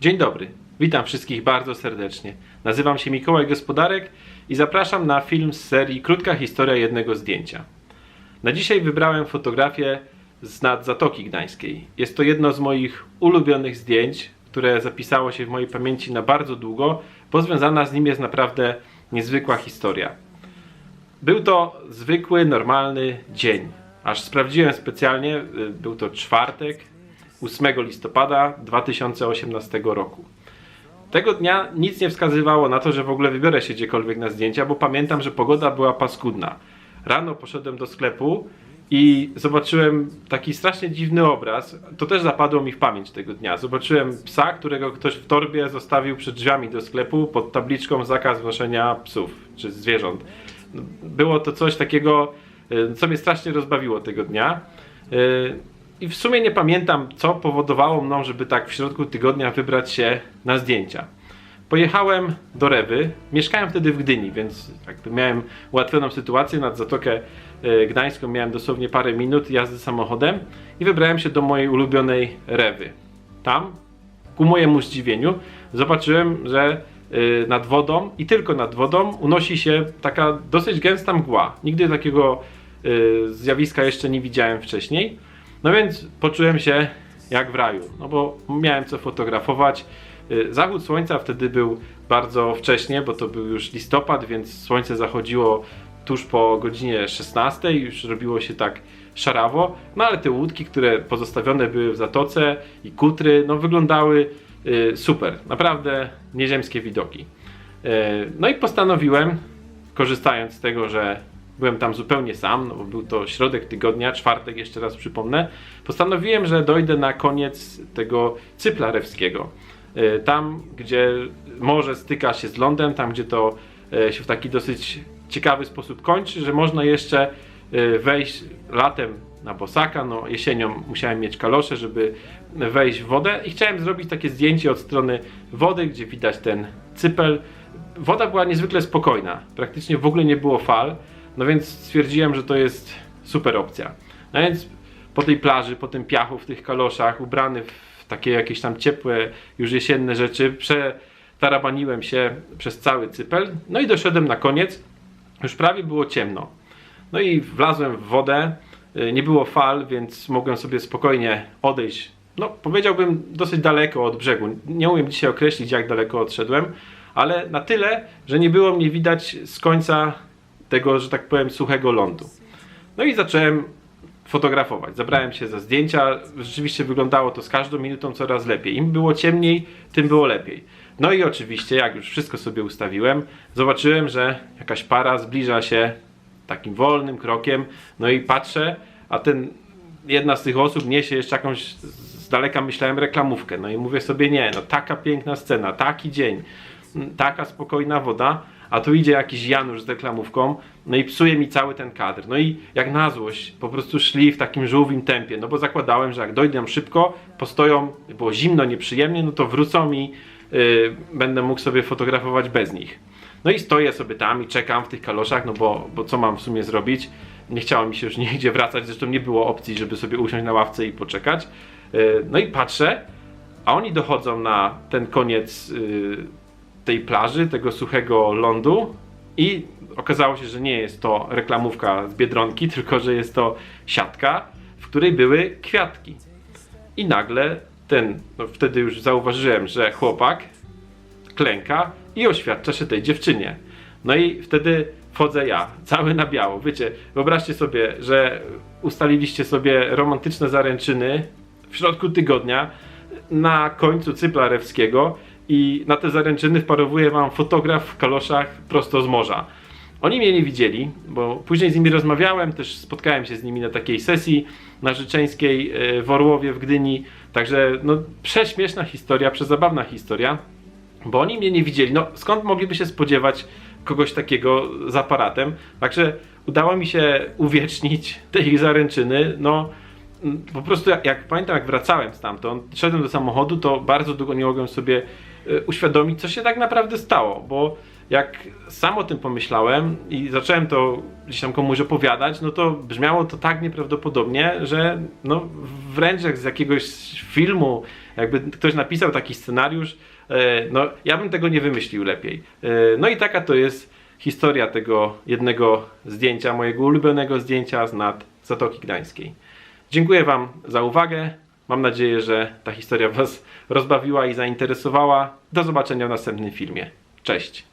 Dzień dobry, witam wszystkich bardzo serdecznie. Nazywam się Mikołaj Gospodarek i zapraszam na film z serii Krótka historia jednego zdjęcia. Na dzisiaj wybrałem fotografię z nad Zatoki Gdańskiej. Jest to jedno z moich ulubionych zdjęć, które zapisało się w mojej pamięci na bardzo długo, bo związana z nim jest naprawdę niezwykła historia. Był to zwykły, normalny dzień. Aż sprawdziłem specjalnie, y, był to czwartek, 8 listopada 2018 roku. Tego dnia nic nie wskazywało na to, że w ogóle wybiorę się gdziekolwiek na zdjęcia, bo pamiętam, że pogoda była paskudna. Rano poszedłem do sklepu i zobaczyłem taki strasznie dziwny obraz. To też zapadło mi w pamięć tego dnia. Zobaczyłem psa, którego ktoś w torbie zostawił przed drzwiami do sklepu pod tabliczką zakaz noszenia psów czy zwierząt. Było to coś takiego, y, co mnie strasznie rozbawiło tego dnia. I w sumie nie pamiętam, co powodowało mną, żeby tak w środku tygodnia wybrać się na zdjęcia. Pojechałem do Rewy. Mieszkałem wtedy w Gdyni, więc jakby miałem ułatwioną sytuację. Nad Zatokę e, Gdańską miałem dosłownie parę minut jazdy samochodem i wybrałem się do mojej ulubionej Rewy. Tam, ku mojemu zdziwieniu, zobaczyłem, że e, nad wodą i tylko nad wodą unosi się taka dosyć gęsta mgła. Nigdy takiego e, zjawiska jeszcze nie widziałem wcześniej. No więc poczułem się jak w raju, no bo miałem co fotografować. Y, Zachód słońca wtedy był bardzo wcześnie, bo to był już listopad, więc słońce zachodziło tuż po godzinie 16, już robiło się tak szarawo. No ale te łódki, które pozostawione były w zatoce i kutry, no wyglądały y, super, naprawdę nieziemskie widoki. Y, No i postanowiłem, korzystając z tego, że byłem tam zupełnie sam, no bo był to środek tygodnia, czwartek jeszcze raz przypomnę, postanowiłem, że dojdę na koniec tego cypla rewskiego. E, Tam, gdzie morze styka się z lądem, tam, gdzie to e, się w taki dosyć ciekawy sposób kończy, że można jeszcze e, wejść latem na bosaka, no jesienią musiałem mieć kalosze, żeby wejść w wodę i chciałem zrobić takie zdjęcie od strony wody, gdzie widać ten cypel. Woda była niezwykle spokojna, praktycznie w ogóle nie było fal, no więc stwierdziłem, że to jest super opcja. No więc po tej plaży, po tym piachu w tych kaloszach, ubrany w takie jakieś tam ciepłe, już jesienne rzeczy, przetarabaniłem się przez cały cypel, no i doszedłem na koniec, już prawie było ciemno. No i wlazłem w wodę, y, nie było fal, więc mogłem sobie spokojnie odejść. No, powiedziałbym dosyć daleko od brzegu. Nie umiem dzisiaj określić, jak daleko odszedłem, ale na tyle, że nie było mnie widać z końca tego, że tak powiem, suchego lądu. No i zacząłem fotografować. Zabrałem się za zdjęcia. Rzeczywiście wyglądało to z każdą minutą coraz lepiej. Im było ciemniej, tym było lepiej. No i oczywiście, jak już wszystko sobie ustawiłem, zobaczyłem, że jakaś para zbliża się takim wolnym krokiem. No i patrzę, a ten jedna z tych osób niesie jeszcze jakąś z daleka myślałem reklamówkę. No i mówię sobie, nie, no taka piękna scena, taki dzień, taka spokojna woda, a tu idzie jakiś Janusz z reklamówką, no i psuje mi cały ten kadr. No i jak na złość, po prostu szli w takim żółwim tempie, no bo zakładałem, że jak dojdę szybko, postoją, było zimno, nieprzyjemnie, no to wrócą i y, będę mógł sobie fotografować bez nich. No i stoję sobie tam i czekam w tych kaloszach, no bo, bo co mam w sumie zrobić? Nie chciało mi się już nigdzie wracać, zresztą nie było opcji, żeby sobie usiąść na ławce i poczekać. Y, No i patrzę, a oni dochodzą na ten koniec y, tej plaży, tego suchego lądu i okazało się, że nie jest to reklamówka z Biedronki, tylko że jest to siatka, w której były kwiatki. I nagle ten, no wtedy już zauważyłem, że chłopak klęka i oświadcza się tej dziewczynie. No i wtedy wchodzę ja, cały na biało. Wiecie, wyobraźcie sobie, że ustaliliście sobie romantyczne zaręczyny w środku tygodnia na końcu cypla rewskiego i na te zaręczyny wparowuje wam fotograf w kaloszach prosto z morza. Oni mnie nie widzieli, bo później z nimi rozmawiałem, też spotkałem się z nimi na takiej sesji narzeczeńskiej e, w Orłowie w Gdyni. Także no, prześmieszna historia, przezabawna historia, bo oni mnie nie widzieli. No skąd mogliby się spodziewać kogoś takiego z aparatem? Także udało mi się uwiecznić te ich zaręczyny. No po prostu jak, jak pamiętam, jak wracałem stamtąd, szedłem do samochodu, to bardzo długo nie mogłem sobie e, uświadomić, co się tak naprawdę stało, bo jak sam o tym pomyślałem i zacząłem to gdzieś tam komuś opowiadać, no to brzmiało to tak nieprawdopodobnie, że no wręcz jak z jakiegoś filmu Jakby ktoś napisał taki scenariusz, e, no ja bym tego nie wymyślił lepiej. E, No i taka to jest historia tego jednego zdjęcia, mojego ulubionego zdjęcia z nad Zatoki Gdańskiej. Dziękuję Wam za uwagę. Mam nadzieję, że ta historia Was rozbawiła i zainteresowała. Do zobaczenia w następnym filmie. Cześć!